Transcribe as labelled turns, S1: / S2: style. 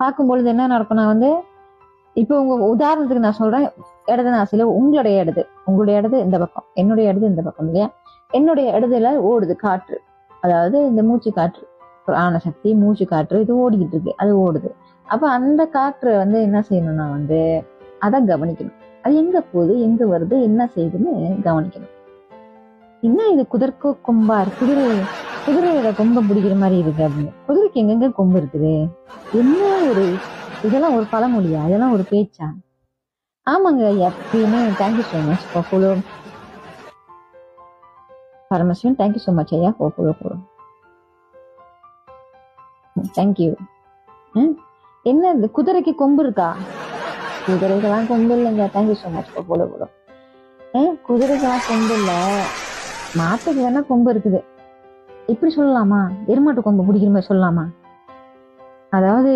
S1: பார்க்கும்பொழுது என்ன நடக்கும்னா வந்து இப்போ உங்க உதாரணத்துக்கு நான் சொல்றேன். இடது நாசில உங்களுடைய இடது. உங்களுடைய இடது இந்த பக்கம். என்னுடைய இடது இந்த பக்கம் இல்லையா? என்னுடைய இடதுல ஓடுது காற்று. அதாவது இந்த மூச்சு காற்று பிராண சக்தி மூச்சு காற்று இது ஓடிக்கிட்டு இருக்கு. அது ஓடுது. அப்ப அந்த காற்று வந்து என்ன செய்யணும்னா வந்து அதை கவனிக்கணும். அது எங்க போகுது எங்க வருது என்ன செய்யுதுன்னு கவனிக்கணும். என்ன இது குதிர்க்கோ கொம்பார் குதிரை குதிரையோட கொம்பை பிடிக்கிற மாதிரி இருக்கு அப்படின்னு. குதிரைக்கு எங்கெங்க கொம்பு இருக்குது? என்ன ஒரு இதெல்லாம் ஒரு பழமொழியா? இதெல்லாம் ஒரு பேச்சா? ஆமாங்க எப்பயுமே thank you so much for follow Paramasivan thank you so much ஐயா for follow follow thank you என்ன இந்த குதிரைக்கு கொம்பு இருக்கா? குதிரைக்கெல்லாம் கொம்பு இல்லைங்க. Thank you so much for follow follow குதிரைக்கெல்லாம் கொம்பு இல்லை. மாட்டுக்கு வேணா கொம்பு இருக்குது. இப்படி சொல்லலாமா? எருமாட்டு கொம்பு பிடிக்கிற மாதிரி சொல்லலாமா? அதாவது